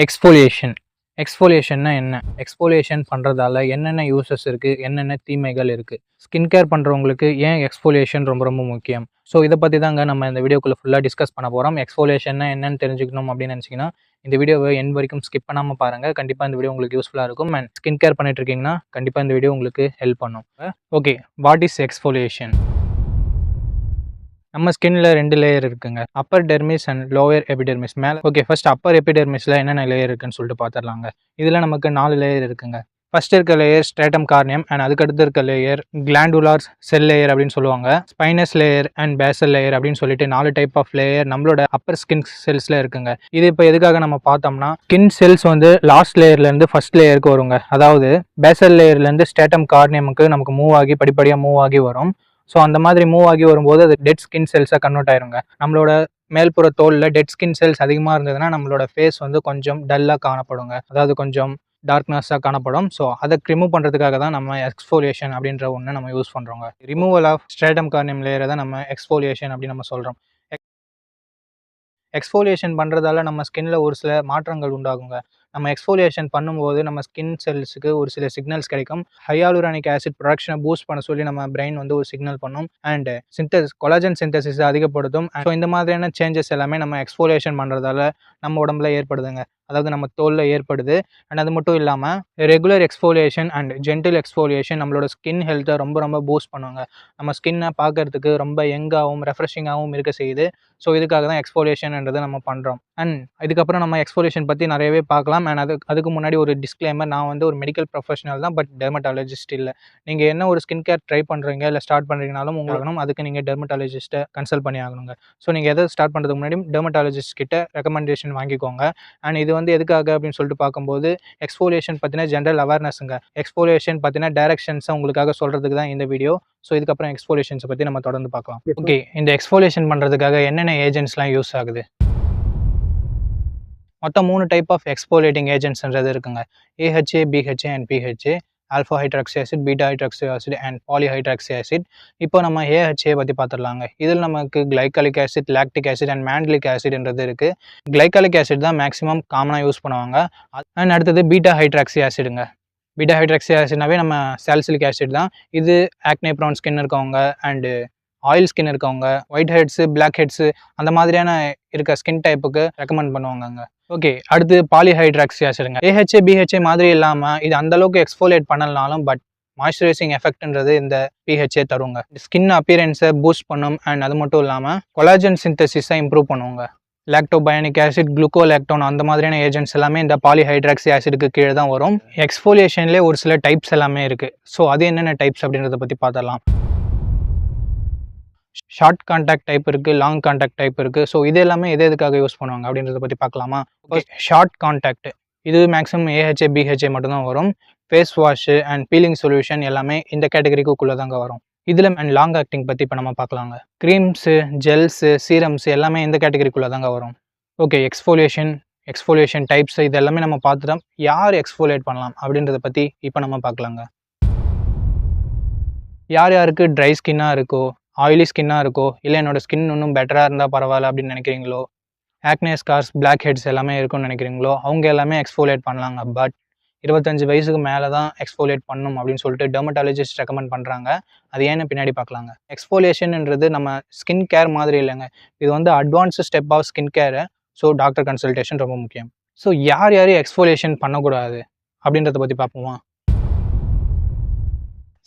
Exfoliation எக்ஸ்போலியேஷன்னா என்ன? Exfoliation பண்ணுறதால என்னென்ன யூசஸ் இருக்குது என்னென்ன தீமைகள் இருக்குது ஸ்கின் கேர் பண்ணுறவங்களுக்கு ஏன் எக்ஸ்போலியேஷன் ரொம்ப ரொம்ப முக்கியம்? ஸோ இதை பற்றி தாங்க நம்ம இந்த வீடியோக்குள்ளே ஃபுல்லாக டிஸ்கஸ் பண்ண போகிறோம் எக்ஸ்போலியேஷன்னா என்னென்னு தெரிஞ்சுக்கணும் அப்படின்னு நினச்சிங்கன்னா இந்த வீடியோவை என் வரைக்கும் ஸ்கிப் பண்ணாமல் பாருங்கள் கண்டிப்பாக இந்த வீடியோ உங்களுக்கு யூஸ்ஃபுல்லாக இருக்கும். அண்ட் ஸ்கின் கேர் பண்ணிட்டு இருக்கீங்கன்னா கண்டிப்பாக இந்த வீடியோ உங்களுக்கு ஹெல்ப் பண்ணும். ஓகே வாட் இஸ் எக்ஸ்போலியேஷன் நம்ம ஸ்கின்ல ரெண்டு லேயர் இருக்குங்க. Upper dermis and lower epidermis மேலே ஓகே ஃபர்ஸ்ட் அப்பர் எபிடெர்மிஸ்ல என்னென்ன லேயர் இருக்குன்னு சொல்லிட்டு பார்த்துடலாங்க இதில் நமக்கு நாலு லேயர் இருக்குங்க. ஃபர்ஸ்ட் இருக்க லேயர் ஸ்ட்ரேட்டம் கார்னியம் அண்ட் அதுக்கடுத்து இருக்க லேயர் கிளாண்டுலார் செல் லேயர் அப்படின்னு சொல்லுவாங்க. Spinous layer and basal layer அப்படின்னு சொல்லிட்டு நாலு டைப் ஆஃப் லேயர் நம்மளோட அப்பர் ஸ்கின் செல்ஸ்ல இருக்குங்க. இது இப்போ எதுக்காக நம்ம பார்த்தோம்னா ஸ்கின் செல்ஸ் வந்து லாஸ்ட் லேயர்ல இருந்து ஃபர்ஸ்ட் லேயருக்கு வருங்க. அதாவது பேசல் லேயர்ல இருந்து ஸ்டேட்டம் கார்னியமுக்கு நமக்கு மூவ் ஆகி படிப்படியாக மூவ் ஆகி வரும். ஸோ அந்த மாதிரி மூவ் ஆகி வரும்போது அது டெட் ஸ்கின் செல்ஸாக கன்வெர்ட் ஆயிருங்க. நம்மளோட மேல்புற தோலில் டெட் ஸ்கின் செல்ஸ் அதிகமாக இருந்ததுன்னா நம்மளோட ஃபேஸ் வந்து கொஞ்சம் டல்லாக காணப்படுங்க. அதாவது கொஞ்சம் டார்க்னஸாக காணப்படும். ஸோ அதை ரிமூவ் பண்ணுறதுக்காக தான் நம்ம எக்ஸ்போலியேஷன் அப்படின்ற ஒன்று நம்ம யூஸ் பண்ணுறோங்க ரிமூவல் ஆஃப் ஸ்ட்ரேட்டம் கார்னியம் லேயரை தான் நம்ம எக்ஸ்போலியேஷன் அப்படின்னு நம்ம சொல்கிறோம் எக்ஸ்போலியேஷன் பண்ணுறதால நம்ம ஸ்கின்ல ஒரு சில மாற்றங்கள் உண்டாகுங்க. நம்ம எக்ஸ்ஃபோலியேஷன் பண்ணும்போது நம்ம ஸ்கின் செல்ஸுக்கு ஒரு சில சிக்னல்ஸ் கிடைக்கும். ஹையாலுரானிக் ஆசிட் ப்ரொடக்ஷனை பூஸ்ட் பண்ண சொல்லி நம்ம பிரெயின் வந்து ஒரு சிக்னல் பண்ணும். அண்ட் சிந்தஸ் கொலாஜன் சிந்தசிஸ் அதிகப்படுத்தும். ஸோ இந்த மாதிரியான சேஞ்சஸ் எல்லாமே நம்ம எக்ஸ்ஃபோலியேஷன் பண்ணுறதால நம்ம உடம்புல ஏற்படுதுங்க. அதாவது நம்ம தோலில் ஏற்படுது. அண்ட் அது மட்டும் இல்லாமல் regular exfoliation and gentle exfoliation நம்மளோட ஸ்கின் ஹெல்த்தை ரொம்ப ரொம்ப பூஸ்ட் பண்ணுவாங்க. நம்ம ஸ்கின்னை பார்க்கறதுக்கு ரொம்ப யங்காகவும் ரெஃப்ரெஷிங்காகவும் இருக்க செய்யுது. ஸோ இதுக்காக தான் எக்ஸ்ஃபோலியேஷன்ன்றது நம்ம பண்ணுறோம் அண்ட் இதுக்கப்புறம் நம்ம எக்ஸ்போலியேஷன் பற்றி நிறையவே பார்க்கலாம். அண்ட் அது அதுக்கு முன்னாடி ஒரு டிஸ்க்ளைமர் நான் வந்து ஒரு மெடிக்கல் ப்ரொஃபஷனல் தான் பட் டெர்மட்டாலஜிஸ்ட் இல்லை. நீங்கள் என்ன ஒரு ஸ்கின் கேர் ட்ரை பண்ணுறீங்க இல்லை ஸ்டார்ட் பண்ணுறீங்கனாலும் உங்களுக்கு அதுக்கு நீங்கள் டெர்மட்டாலஜிஸ்ட்டை கன்சல்ட் பண்ணி ஆகணுங்க. ஸோ நீங்கள் எதை ஸ்டார்ட் பண்ணுறதுக்கு முன்னாடி டெர்மட்டாலஜிஸ்ட் கிட்ட ரெக்கமெண்டேஷன் வாங்கிக்கோங்க. அண்ட் இது வந்து எதுக்காக அப்படின்னு சொல்லிட்டு பார்க்கும்போது எக்ஸ்ஃபோலியேஷன் பற்றின ஜென்ரல் அவேர்னஸ்ங்க எக்ஸ்ஃபோலியேஷன் பற்றின டைரக்ஷன்ஸை உங்களுக்காக சொல்கிறதுக்கு தான் இந்த வீடியோ ஸோ இதுக்கப்புறம் எக்ஸ்ஃபோலியேஷன்ஸை பற்றி நம்ம தொடர்ந்து பார்க்கலாம். ஓகே இந்த எக்ஸ்ஃபோலியேஷன் பண்ணுறதுக்காக என்னென்ன ஏஜென்ட்ஸ்லாம் யூஸ் ஆகுது? மொத்தம் மூணு டைப் ஆஃப் எக்ஸ்போலேட்டிங் ஏஜென்ட்ஸ்ன்றது இருக்குங்க. AHA BHA and BHA alpha hydroxy acid beta hydroxy acid and poly hydroxy acid இப்போ நம்ம ஏஹெச்ஏ பற்றி பார்த்துடலாங்க. இதில் நமக்கு glycolic acid lactic acid and mandelic ஆசிட்ன்றது இருக்குது கிளைக்காலிக் ஆசிட் தான் மேக்ஸிமம் காமனாக யூஸ் பண்ணுவாங்க. அண்ட் அடுத்தது பீட்டா ஹைட்ராக்சி ஆசிடுங்க பீட்டா ஹைட்ராக்சி ஆசிட்னாவே நம்ம சால்சிலிக் ஆசிட் தான். இது ஆக்னே ப்ரௌன் ஸ்கின் இருக்கவங்க அண்டு ஆயில் ஸ்கின் இருக்கவங்க ஒயிட் ஹெட்ஸு பிளாக் ஹெட்ஸு அந்த மாதிரியான இருக்க ஸ்கின் டைப்புக்கு ரெக்கமெண்ட் பண்ணுவாங்கங்க. ஓகே அடுத்து பாலிஹைட்ராக்சியாஸ் ஆசிடுங்க ஏஹெச்ஏ பிஹெச்ஏ மாதிரி இல்லாமல் இது அந்த அளவுக்கு எக்ஸ்ஃபோலேட் பண்ணலனாலும் பட் மாய்ஸ்சரைசிங் எஃபெக்ட்ன்றது இந்த பிஹெச்ஏ தருங்க. ஸ்கின் அப்பியரன்ஸை பூஸ்ட் பண்ணும் அண்ட் அது மட்டும் இல்லாமல் கொலாஜன் சிந்தசிஸை இம்ப்ரூவ் பண்ணுவாங்க லாக்டோபயனிக் ஆசிட் குளுக்கோலாக்டோன் அந்த மாதிரியான ஏஜென்ட்ஸ் எல்லாமே இந்த பாலிஹைட்ராக்சி ஆசிடுக்கு கீழே தான் வரும். எக்ஸ்போலியேஷன்லேயே ஒரு சில டைப்ஸ் எல்லாமே இருக்குது ஸோ அது என்னென்ன டைப்ஸ் அப்படின்றத பற்றி பார்த்தலாம் ஷார்ட் கான்டாக்ட் டைப் இருக்குது லாங் கான்டாக்ட் டைப் இருக்குது ஸோ இது எல்லாமே எது எதுக்காக யூஸ் பண்ணுவாங்க அப்படின்றத பற்றி பார்க்கலாமா? ஷார்ட் கான்டாக்ட் இது மேக்ஸிமம் ஏஹெச்ஏ பிஹெச்ஏ மட்டும்தான் வரும். Face wash and peeling solution எல்லாமே இந்த கேட்டகரிக்குள்ளே தாங்க வரும். இதில் அண்ட் லாங் ஆக்டிங் பற்றி இப்போ நம்ம பார்க்கலாங்க. க்ரீம்ஸு ஜெல்ஸு சீரம்ஸ் எல்லாமே இந்த கேட்டகரிக்குள்ளே தாங்க வரும். ஓகே எக்ஸ்ஃபோலியேஷன் எக்ஸ்ஃபோலியேஷன் டைப்ஸ் இது எல்லாமே நம்ம பார்த்துட்டோம். யார் எக்ஸ்ஃபோலியேட் பண்ணலாம் அப்படின்றத பற்றி இப்போ நம்ம பார்க்கலாங்க. யார் யாருக்கு ட்ரை ஸ்கின்னாக இருக்கோ ஆயிலி ஸ்கின்னாக இருக்கோ இல்லை என்னோட ஸ்கின் இன்னும் பெட்டராக இருந்தால் பரவாயில்ல அப்படின்னு நினைக்கிறீங்களோ ஆக்னே ஸ்கார்ஸ் பிளாக் ஹெட்ஸ் எல்லாமே இருக்கும்னு நினைக்கிறீங்களோ அவங்க எல்லாமே எக்ஸ்ஃபோலேட் பண்ணலாங்க. பட் இருபத்தஞ்சு வயசுக்கு மேலே தான் எக்ஸ்ஃபோலியேட் பண்ணணும் அப்படின்னு சொல்லிட்டு டெர்மட்டாலஜிஸ்ட் ரெக்கமெண்ட் பண்ணுறாங்க அது ஏன்னு பின்னாடி பார்க்கலாங்க. எக்ஸ்ஃபோலியேஷன்ன்றது நம்ம ஸ்கின் கேர் மாதிரி இல்லைங்க. இது வந்து advance step of skin care so doctor consultation ரொம்ப முக்கியம். ஸோ யார் யார் எக்ஸ்போலேஷன் பண்ணக்கூடாது அப்படின்றத பற்றி பார்ப்போமா?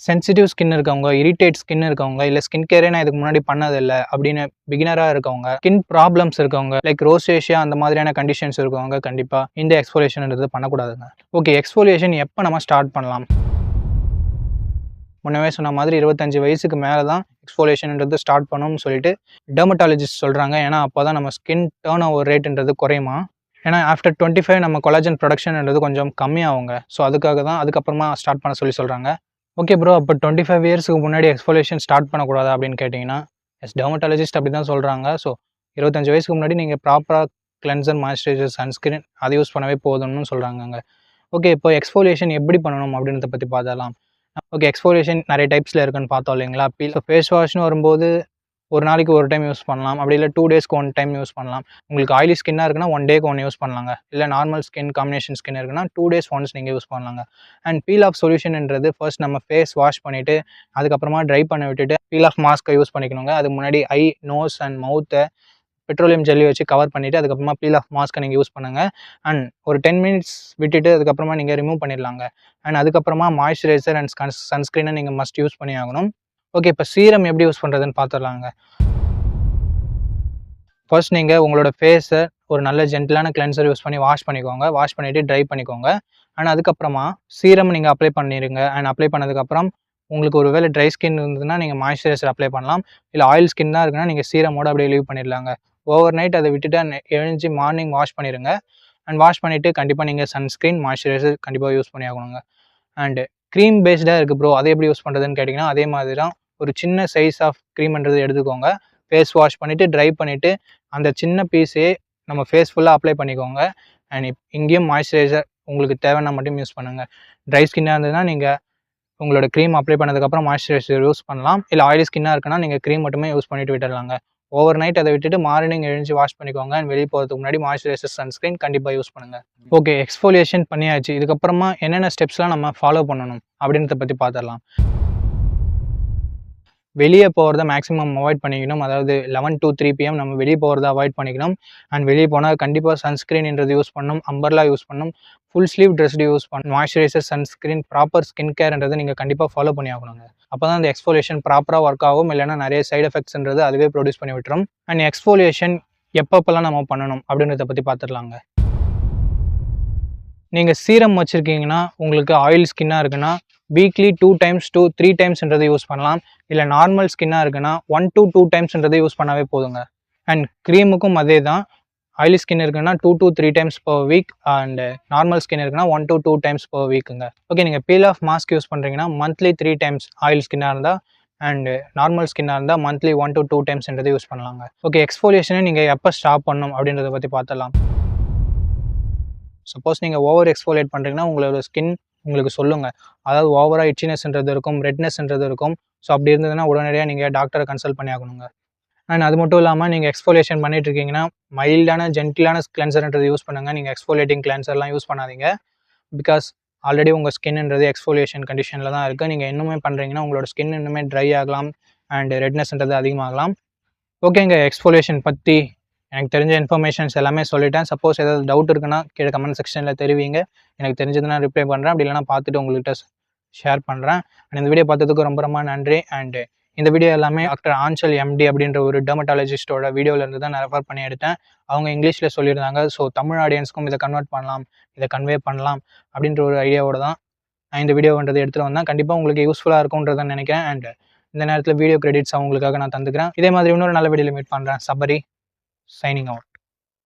சென்சிட்டிவ் ஸ்கின் இருக்கவங்க இரிட்டேட் ஸ்கின் இருக்கவங்க இல்லை ஸ்கின் கேரே நான் இதுக்கு முன்னாடி பண்ணதில்லை அப்படின்னு பிகினராக இருக்கவங்க ஸ்கின் ப்ராப்ளம்ஸ் இருக்கவங்க லைக் ரோசேஷியா அந்த மாதிரியான கண்டிஷன்ஸ் இருக்கவங்க கண்டிப்பாக இந்த எக்ஸ்போலியேஷன்ன்றது பண்ணக்கூடாதுங்க. ஓகே எக்ஸ்போலியேஷன் எப்போ நம்ம ஸ்டார்ட் பண்ணலாம்? முன்னவே சொன்ன மாதிரி இருபத்தஞ்சு வயசுக்கு மேலே தான் எக்ஸ்போலேஷன்ன்றது ஸ்டார்ட் பண்ணணும்னு சொல்லிட்டு டெர்மட்டாலஜிஸ்ட் சொல்கிறாங்க ஏன்னா அப்போ தான் நம்ம ஸ்கின் டேர்ன் ஓவர் ரேட்டுன்றது குறையுமா? ஏன்னா ஆஃப்டர் டுவெண்ட்டி ஃபைவ் நம்ம கொலாஜன் ப்ரொடக்ஷன்ன்றது கொஞ்சம் கம்மியாகுங்க. ஸோ அதுக்காக தான் அதுக்கப்புறமா ஸ்டார்ட் பண்ண சொல்லி சொல்கிறாங்க ஓகே ப்ரோ அப்போ டுவெண்ட்டி ஃபைவ் இயர்ஸ்க்கு முன்னாடி எக்ஸ்போலேஷன் ஸ்டார்ட் பண்ணக்கூடாது அப்படின்னு கேட்டிங்கன்னா எஸ் டெர்மட்டாலஜிஸ்ட் அப்படி தான் சொல்கிறாங்க ஸோ இருபத்தஞ்சு வயசுக்கு முன்னாடி நீங்கள் ப்ராப்பராக கிளென்சர் மாய்ஸ்சரைசர் சன்ஸ்கிரீன் அதை யூஸ் பண்ணவே போதும்னு சொல்கிறாங்க ஓகே இப்போ எக்ஸ்போலியேஷன் எப்படி பண்ணணும் அப்படின்றத பற்றி பார்த்தலாம் ஓகே எக்ஸ்போலியேஷன் நிறைய டைப்ஸில் இருக்குன்னு பார்த்தோம் இல்லைங்களா? பீல் ஃபேஸ் வாஷ்னு வரும்போது ஒரு நாளைக்கு ஒரு டைம் யூஸ் பண்ணலாம். அப்படி இல்லை டூ டேஸ்க்கு ஒன் டைம் யூஸ் பண்ணலாம். உங்களுக்கு ஆயிலி ஸ்கின்னாக இருக்குன்னா ஒன் டேக்கு ஒன் யூஸ் பண்ணலாங்க. இல்லை நார்மல் ஸ்கின் காம்பினேஷன் ஸ்கின் இருக்குன்னா டூ டேஸ் ஒன்ஸ் நீங்கள் யூஸ் பண்ணலாங்க. அண்ட் பீல் ஆஃப் சொல்யூஷன்ன்றது ஃபர்ஸ்ட் நம்ம ஃபேஸ் வாஷ் பண்ணிவிட்டு அதுக்கப்புறமா ட்ரை பண்ண விட்டுட்டு பீல் ஆஃப் மாஸ்க்கை யூஸ் பண்ணிக்கணுங்க. அதுக்கு முன்னாடி ஐ நோஸ் அண்ட் மவுத்தை பெட்ரோலியம் ஜெல்லி வச்சு கவர் பண்ணிவிட்டு அதுக்கப்புறமா பீல் ஆஃப் மாஸ்க்கை நீங்கள் யூஸ் பண்ணுங்கள் அண்ட் ஒரு டென் மினிட்ஸ் விட்டுட்டு அதுக்கப்புறமா நீங்கள் ரிமூவ் பண்ணிடலாங்க. அண்ட் அதுக்கப்புறமா மாய்ஸ்சரைசர் அண்ட் சன் சன்ஸ்க்ரீனை நீங்கள் மஸ்ட் யூஸ் பண்ணி ஆகணும். ஓகே இப்போ சீரம் எப்படி யூஸ் பண்ணுறதுன்னு பார்த்துடலாங்க ஃபர்ஸ்ட் நீங்கள் உங்களோட ஃபேஸை ஒரு நல்ல ஜென்டிலான கிளென்சர் யூஸ் பண்ணி வாஷ் பண்ணிக்கோங்க. வாஷ் பண்ணிவிட்டு ட்ரை பண்ணிக்கோங்க. அண்ட் அதுக்கப்புறமா சீரம் நீங்கள் அப்ளை பண்ணிடுங்க அண்ட் அப்ளை பண்ணதுக்கப்புறம் உங்களுக்கு ஒரு வேலை ட்ரை ஸ்கின் இருந்ததுன்னா நீங்கள் மாய்ஸ்சரைசர் அப்ளை பண்ணலாம். இல்லை ஆயில் ஸ்கின் தான் இருக்குன்னா நீங்கள் சீரமோட அப்படியே லீவ் பண்ணிடலாங்க. ஓவர் நைட் அதை விட்டுட்டு எழுஞ்சி மார்னிங் வாஷ் பண்ணிடுங்க அண்ட் வாஷ் பண்ணிவிட்டு கண்டிப்பாக நீங்கள் சன்ஸ்க்ரீன் மாய்ஸ்சரைசர் கண்டிப்பாக யூஸ் பண்ணி ஆகணுங்க அண்டு க்ரீம் பேஸ்டாக இருக்குது ப்ரோ அதை எப்படி யூஸ் பண்ணுறதுன்னு கேட்டிங்கன்னா அதே மாதிரி தான் ஒரு சின்ன சைஸ் ஆஃப் க்ரீம்ன்றது எடுத்துக்கோங்க. ஃபேஸ் வாஷ் பண்ணிவிட்டு ட்ரை பண்ணிவிட்டு அந்த சின்ன பீஸே நம்ம ஃபேஸ் ஃபுல்லாக அப்ளை பண்ணிக்கோங்க. அண்ட் இப் இங்கேயும் மாய்ஸ்சரைசர் உங்களுக்கு தேவைன்னா மட்டும் யூஸ் பண்ணுங்கள் ட்ரை ஸ்கின்னாக இருந்ததுன்னா நீங்கள் உங்களோட க்ரீம் அப்ளை பண்ணதுக்கப்புறம் மாய்ஸ்சரைசர் யூஸ் பண்ணலாம். இல்லை ஆயிலி ஸ்கின்னாக இருக்குன்னா நீங்கள் க்ரீம் மட்டுமே யூஸ் பண்ணிட்டு விட்டுடலாங்க ஓவர் நைட் அதை விட்டுட்டு மார்னிங் எழுந்து வாஷ் பண்ணிக்கோங்க. அண்ட் வெளியே போகிறதுக்கு முன்னாடி மாய்ஸ்சரைசர் சன்ஸ்க்ரீன் கண்டிப்பாக யூஸ் பண்ணுங்கள் ஓகே எக்ஸ்ஃபோலியேஷன் பண்ணியாச்சு. இதுக்கப்புறமா என்னென்ன ஸ்டெப்ஸ்லாம் நம்ம ஃபாலோ பண்ணணும் அப்படின்றத பற்றி பார்த்துடலாம் வெளியே போகிறத மேக்ஸிமம் அவாய்ட் பண்ணிக்கணும். அதாவது லெவன் டூ த்ரீ பிஎம் நம்ம வெளியே போகிறத அவாய்ட் பண்ணிக்கணும். அண்ட் வெளியே போனால் கண்டிப்பாக சன்ஸ்க்ரீன்ன்றது யூஸ் பண்ணணும் அம்பர்லா யூஸ் பண்ணணும் ஃபுல் ஸ்லீவ் ட்ரெஸ்டு யூஸ் பண்ணணும் மாய்ஸ்சரைசர் சன்ஸ்க்ரீன் ப்ராப்பர் ஸ்கின் கேர்ன்றது நீங்கள் கண்டிப்பாக ஃபாலோ பண்ணி ஆகணுங்க. அப்போ தான் அந்த எக்ஸ்ஃபோலியேஷன் ப்ராப்பராக ஒர்க் ஆகும். இல்லைன்னா நிறைய சைடு எஃபெக்ட்ஸ்ன்றது அதுவே ப்ரொடியூஸ் பண்ணி விட்டுரும். அண்ட் எக்ஸ்ஃபோலியேஷன் எப்பப்பெல்லாம் நம்ம பண்ணணும் அப்படின்றத பற்றி பார்த்துடலாங்க நீங்கள் சீரம் வச்சுருக்கீங்கன்னா உங்களுக்கு ஆயில் ஸ்கின்னாக இருக்குன்னா weekly two times two three டைம்ஸ்ன்றதை use பண்ணலாம். இல்லை நார்மல் ஸ்கின்னாக இருக்குன்னா ஒன் டூ டூ டைம்ஸ்ன்றதை யூஸ் பண்ணாவே போதுங்க. அண்ட் க்ரீமுக்கும் அதே தான். ஆயிலி ஸ்கின் இருக்குன்னா two to three times per week and normal skin இருக்குன்னா one to two times per வீக்குங்க okay நீங்கள் பீல் ஆஃப் மாஸ்க் யூஸ் பண்ணுறீங்கன்னா மந்த்லி த்ரீ டைம்ஸ் ஆயில் ஸ்கின்னாக இருந்தால் அண்ட் நார்மல் ஸ்கின்னாக இருந்தால் மந்த்லி ஒன் டு டூ டைம்ஸ்ன்றதை use பண்ணலாங்க. ஓகே எக்ஸ்ஃபோலியேஷனை நீங்கள் எப்போ ஸ்டாப் பண்ணணும் அப்படின்றத பற்றி பார்த்துடலாம். சப்போஸ் நீங்கள் ஓவர் எக்ஸ்போலேட் பண்ணுறீங்கன்னா உங்களோட ஸ்கின் உங்களுக்கு சொல்லுங்கள் அதாவது ஓவராக இச்சினஸ்ன்றது இருக்கும் ரெட்னஸ்ன்றது இருக்கும் ஸோ அப்படி இருந்ததுன்னா உடனடியாக நீங்கள் டாக்டரை கன்சல்ட் பண்ணி ஆகணுங்க. அண்ட் அது மட்டும் இல்லாமல் நீங்கள் எக்ஸ்போலேஷன் பண்ணிட்டு இருக்கீங்கன்னா மைல்டான ஜென்டிலான கிளென்சர்ன்றது யூஸ் பண்ணுங்கள் நீங்கள் எக்ஸ்போலேட்டிங் கிளென்சர்லாம் யூஸ் பண்ணாதீங்க. பிகாஸ் ஆல்ரெடி உங்கள் ஸ்கின்ன்றது எக்ஸ்போலேஷன் கண்டிஷனில் தான் இருக்குது நீங்கள் இன்னுமே பண்ணுறீங்கன்னா உங்களோட ஸ்கின் இன்னுமே ட்ரை ஆகலாம் அண்ட் ரெட்னஸ்ன்றது அதிகமாகலாம். ஓகேங்க எக்ஸ்போலேஷன் பற்றி எனக்கு தெரிஞ்ச இன்ஃபர்மேஷன்ஸ் எல்லாமே சொல்லிட்டேன். சப்போஸ் ஏதாவது டவுட் இருக்குன்னா கீழே கமெண்ட் செக்ஷனில் தெரிவிங்க. எனக்கு தெரிஞ்சதுன்னா ரிப்ளை பண்ணுறேன் அப்படி இல்லைனா பார்த்துட்டு உங்கள்கிட்ட ஷேர் பண்ணுறேன் அண்ட் இந்த வீடியோ பார்த்ததுக்கு ரொம்ப ரொம்ப நன்றி. அண்டு இந்த வீடியோ எல்லாமே டாக்டர் ஆஞ்சல் எம்டி அப்படின்ற ஒரு டெர்மட்டாலஜிஸ்டோட வீடியோலேருந்து தான் நான் ரெஃபர் பண்ணி எடுத்தேன். அவங்க இங்கிலீஷில் சொல்லியிருந்தாங்க. ஸோ தமிழ் ஆடியன்ஸ்க்கும் இதை கன்வெர்ட் பண்ணலாம். இதை கன்வே பண்ணலாம். அப்படின்ற ஒரு ஐடியாவோட தான் நான் இந்த வீடியோன்றது எடுத்துகிட்டு வந்தேன். கண்டிப்பாக உங்களுக்கு யூஸ்ஃபுல்லாக இருக்கும்ன்றதை நினைக்கிறேன். அண்ட் இந்த நேரத்தில் வீடியோ கிரெடிட்ஸ் அவங்களுக்காக நான் தந்துக்கிறேன். இதே மாதிரி இன்னொரு நல்ல வீடியோவில் மீட் பண்ணுறேன் சபரி signing out.